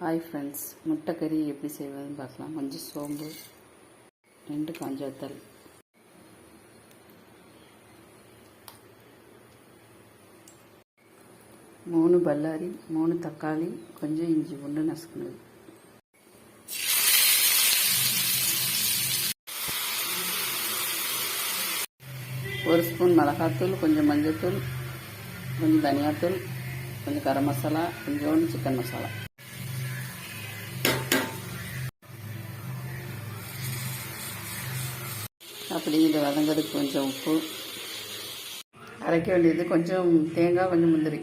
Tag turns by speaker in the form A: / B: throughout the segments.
A: Hi friends முட்டை கறி எப்படி செய்வதுன்னு பார்க்கலாம். கொஞ்சம் சோம்பு ரெண்டு காஞ்சாத்தல் மூணு பல்லாரி மூணு தக்காளி கொஞ்சம் இஞ்சி ஒன்று நசுக்குனது. ஒரு ஸ்பூன் மிளகாத்தூள் கொஞ்சம் மஞ்சள் தூள் கொஞ்சம் தனியாத்தூள் கொஞ்சம் கரம் மசாலா கொஞ்சோண்டு சிக்கன் மசாலா. அப்படி இது வதங்கிறதுக்கு கொஞ்சம் உப்பு. அரைக்க வேண்டியது கொஞ்சம் தேங்காய் கொஞ்சம் முந்திரி.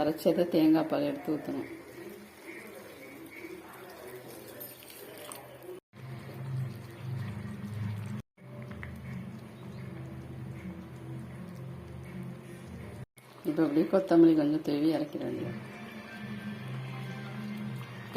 A: அரைச்சதை தேங்காய் பால் எடுத்து ஊற்றணும் இப்போ அப்படியே கொத்தமல்லி கொஞ்சம் தேவி இறக்கிட வேண்டியது.